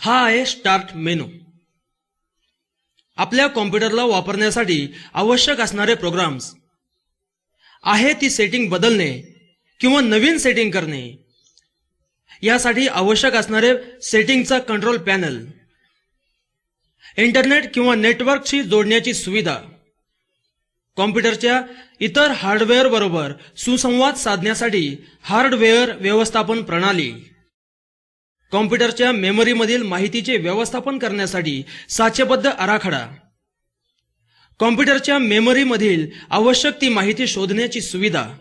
हा आहे start menu आपल्या कॉम्प्युटरला वापरण्यासाठी आवश्यक असणारे प्रोग्राम्स आहे ती सेटिंग बदलणे किंवा नवीन सेटिंग करणे. यासाठी आवश्यक असणारे सेटिंगचा कंट्रोल पॅनल इंटरनेट किंवा नेटवर्कशी जोडण्याची सुविधा. कॉम्प्युटरच्या इतर हार्डवेअर बरोबर सुसंवाद साधण्यासाठी हार्डवेअर व्यवस्थापन प्रणाली. कॉम्प्युटरच्या मेमरीमधील माहितीचे व्यवस्थापन करण्यासाठी साचेबद्ध आराखडा. कॉम्प्युटरच्या मेमरीमधील आवश्यक ती माहिती शोधण्याची सुविधा.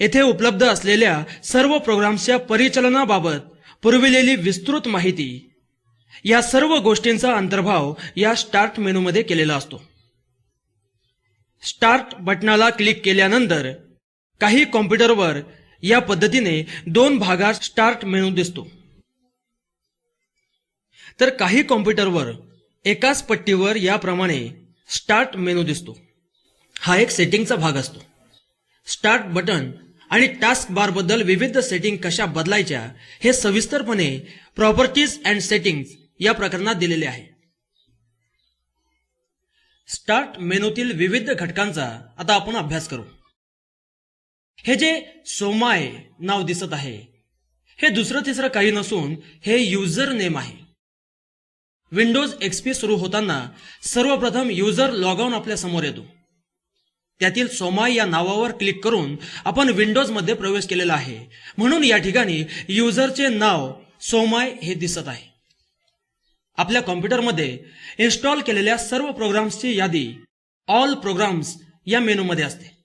येथे उपलब्ध असलेल्या सर्व प्रोग्राम्सच्या परिचलनाबाबत पुरविलेली विस्तृत माहिती. या सर्व गोष्टींचा अंतर्भाव या स्टार्ट मेनूमध्ये केलेला असतो. स्टार्ट बटनाला क्लिक केल्यानंतर काही कॉम्प्युटरवर या पद्धतीने दोन भागात स्टार्ट मेनू दिसतो. तर काही कॉम्प्युटरवर एकाच पट्टीवर याप्रमाणे स्टार्ट मेनू दिसतो. हा एक सेटिंगचा भाग असतो. स्टार्ट बटन आणि टास्क बारबद्दल विविध सेटिंग कशा बदलायच्या हे सविस्तरपणे प्रॉपर्टीज अँड सेटिंग्ज या प्रकरणात दिलेले आहे. स्टार्ट मेनूतील विविध घटकांचा आता आपण अभ्यास करू. हे जे सोमाय नाव दिसत आहे हे दुसरं तिसरं काही नसून हे युजर नेम आहे. विंडोज एक्सपी सुरू होताना सर्वप्रथम युजर लॉग ऑन आपल्यासमोर येतो. त्यातील सोमाय या नावावर क्लिक करून आपण विंडोजमध्ये प्रवेश केलेला आहे. म्हणून या ठिकाणी युजरचे नाव सोमाय हे दिसत आहे. आपल्या कॉम्प्युटरमध्ये इन्स्टॉल केलेल्या सर्व प्रोग्राम्सची यादी ऑल प्रोग्राम्स या मेनूमध्ये असते.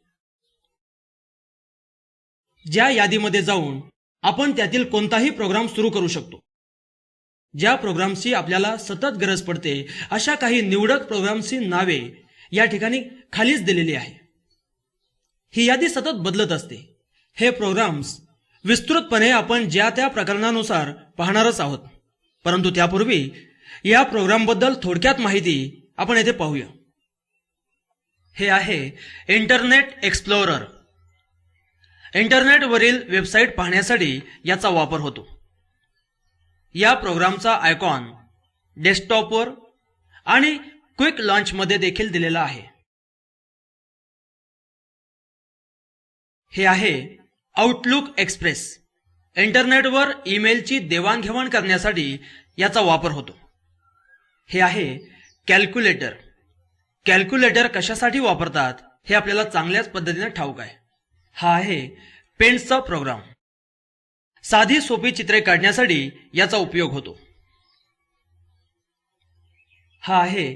ज्या यादीमध्ये जाऊन आपण त्यातील कोणताही प्रोग्राम सुरू करू शकतो. ज्या प्रोग्रामची आपल्याला सतत गरज पडते अशा काही निवडक प्रोग्रामची नावे या ठिकाणी खालीच दिलेली आहे. ही यादी सतत बदलत असते. हे प्रोग्राम्स विस्तृतपणे आपण ज्या त्या प्रकरणानुसार पाहणारच आहोत. परंतु त्यापूर्वी या प्रोग्रामबद्दल थोडक्यात माहिती आपण येथे पाहूया. हे आहे इंटरनेट एक्सप्लोरर. इंटरनेटवरील वेबसाईट पाहण्यासाठी याचा वापर होतो. या प्रोग्रामचा आयकॉन डेस्कटॉपवर आणि क्विक लॉन्चमध्ये देखील दिलेला आहे. हे आहे आउटलुक एक्सप्रेस इंटरनेटवर ईमेलची देवाणघेवाण करण्यासाठी याचा वापर होतो. हे आहे कॅल्क्युलेटर. कॅल्क्युलेटर कशासाठी वापरतात हे आपल्याला चांगल्याच पद्धतीने ठाऊक आहे. हा आहे पेंट्सचा प्रोग्राम साधी सोपी चित्रे काढण्यासाठी याचा उपयोग होतो. हा आहे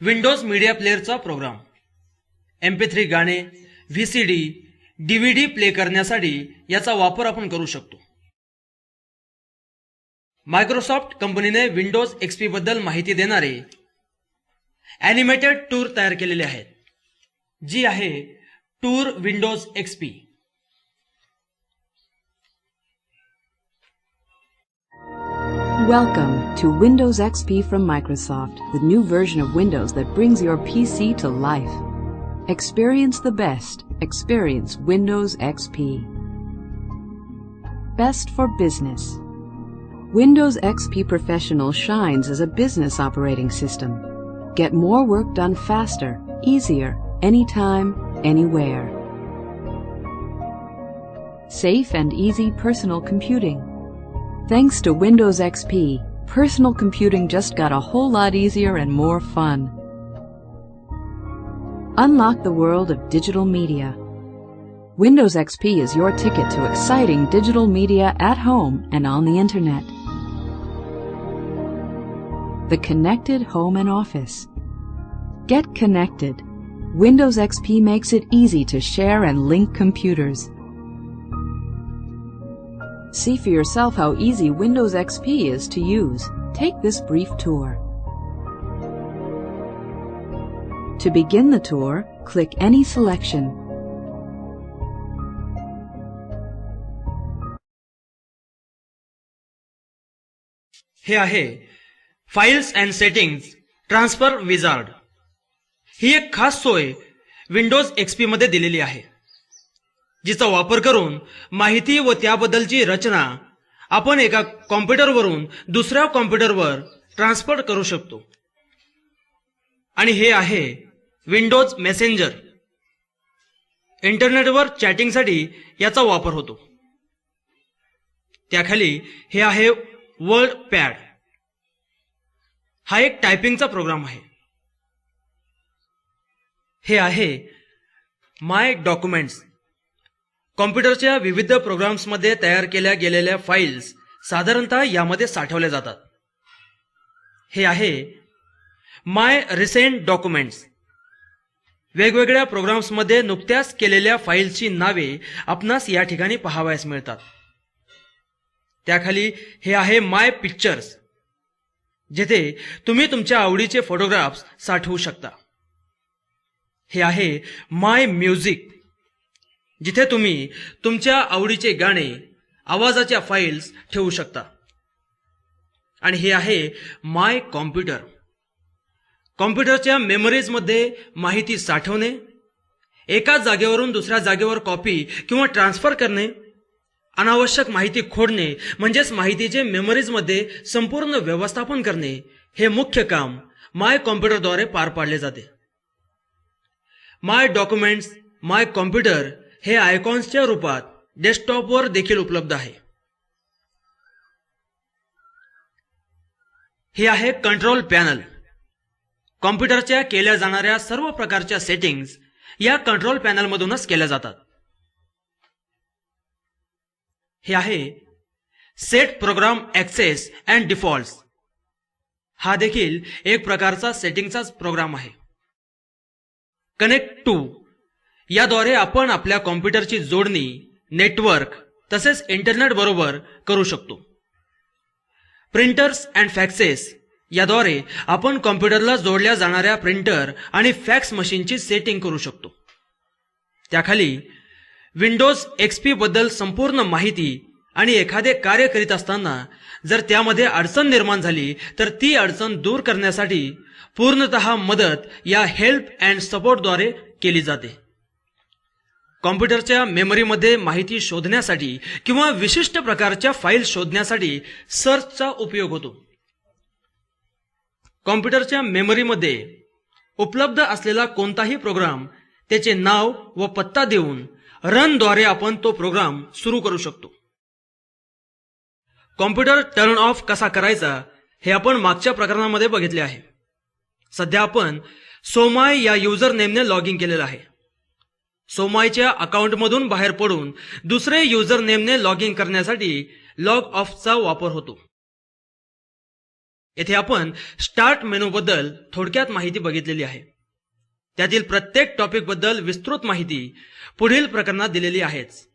विंडोज मीडिया प्लेअरचा प्रोग्राम एम पी थ्री गाणे V C D DVD play करण्यासाठी याचा वापर आपण करू शकतो. मायक्रोसॉफ्ट कंपनीने विंडोज एक्सपी बद्दल माहिती देणारे ॲनिमेटेड टूर तयार केलेले आहेत जी आहे Tour Windows XP. Welcome to Windows XP from Microsoft, the new version of Windows that brings your PC to life. Experience the best. Experience Windows XP. Best for business. Windows XP Professional shines as a business operating system. Get more work done faster, easier, anytime, anywhere. Safe and easy personal computing. Thanks to Windows XP, personal computing just got a whole lot easier and more fun. Unlock the world of digital media. Windows XP is your ticket to exciting digital media at home and on the internet. The connected home and office. Get connected. Windows XP makes it easy to share and link computers. See for yourself how easy Windows XP is to use. Take this brief tour. To begin the tour, click any selection. Here, here, Files and Settings, Transfer Wizard. ही एक खास सोय Windows XP मध्ये दिलेली आहे जिचा वापर करून माहिती व त्याबद्दलची रचना आपण एका कॉम्प्युटरवरून दुसऱ्या कॉम्प्युटरवर ट्रान्सफर करू शकतो. आणि हे आहे विंडोज मेसेंजर इंटरनेटवर चॅटिंगसाठी याचा वापर होतो. त्याखाली हे आहे वर्ड पॅड हा एक टायपिंगचा प्रोग्राम आहे. हे आहे माय डॉक्युमेंट्स. कॉम्प्युटरच्या विविध प्रोग्राम्समध्ये तयार केल्या गेलेल्या फाईल्स साधारणतः यामध्ये साठवल्या जातात. हे आहे माय रिसेंट डॉक्युमेंट्स. वेगवेगळ्या प्रोग्राम्समध्ये नुकत्याच केलेल्या फाईल्सची नावे आपणास या ठिकाणी पाहावयास मिळतात. त्याखाली हे आहे माय पिक्चर्स जिथे तुम्ही तुमच्या आवडीचे फोटोग्राफ्स साठवू शकता. हे आहे माय म्युझिक जिथे तुम्ही तुमच्या आवडीचे गाणे आवाजाच्या फाईल्स ठेवू शकता. आणि हे आहे माय कॉम्प्युटर कॉम्प्युटरच्या मेमरीजमध्ये माहिती साठवणे एका जागेवरून दुसऱ्या जागेवर कॉपी किंवा ट्रान्सफर करणे अनावश्यक माहिती खोडणे म्हणजेच माहितीचे मेमरीजमध्ये संपूर्ण व्यवस्थापन करणे हे मुख्य काम माय कॉम्प्युटरद्वारे पार पाडले जाते. माय डॉक्युमेंट्स माय कॉम्प्युटर हे आयकॉन्सच्या रूपात डेस्कटॉपवर देखील उपलब्ध आहे. हे आहे कंट्रोल पॅनल कॉम्प्युटरच्या केल्या जाणाऱ्या सर्व प्रकारच्या सेटिंग्ज या कंट्रोल पॅनलमधूनच केल्या जातात. हे आहे set program access and default हा देखील एक प्रकारचा सेटिंगचाच प्रोग्राम आहे. कनेक्ट टू याद्वारे आपण आपल्या कॉम्प्युटरची जोडणी नेटवर्क तसेच इंटरनेट बरोबर करू शकतो. प्रिंटर्स अँड फॅक्सेस याद्वारे आपण कॉम्प्युटरला जोडल्या जाणाऱ्या प्रिंटर आणि फॅक्स मशीनची सेटिंग करू शकतो. त्याखाली विंडोज एक्सपी बद्दल संपूर्ण माहिती आणि एखादे कार्य करीत असताना जर त्यामध्ये अडचण निर्माण झाली तर ती अडचण दूर करण्यासाठी पूर्णतः मदत या हेल्प अँड सपोर्टद्वारे केली जाते. कॉम्प्युटरच्या मेमरीमध्ये माहिती शोधण्यासाठी किंवा विशिष्ट प्रकारच्या फाईल शोधण्यासाठी सर्चचा उपयोग होतो. कॉम्प्युटरच्या मेमरीमध्ये उपलब्ध असलेला कोणताही प्रोग्राम त्याचे नाव व पत्ता देऊन रनद्वारे आपण तो प्रोग्राम सुरू करू शकतो. कॉम्प्युटर टर्न ऑफ कसा करायचा हे आपण मागच्या प्रकरणामध्ये बघितले आहे. सध्या आपण सोमाय या युजर नेमने लॉग इन केलेलं आहे. सोमायच्या अकाउंटमधून बाहेर पडून दुसरे युजर नेमने लॉग इन करण्यासाठी लॉग ऑफचा वापर होतो. येथे आपण स्टार्ट मेनूबद्दल थोडक्यात माहिती बघितलेली आहे. त्यातील प्रत्येक टॉपिकबद्दल विस्तृत माहिती पुढील प्रकरणात दिलेली आहेच.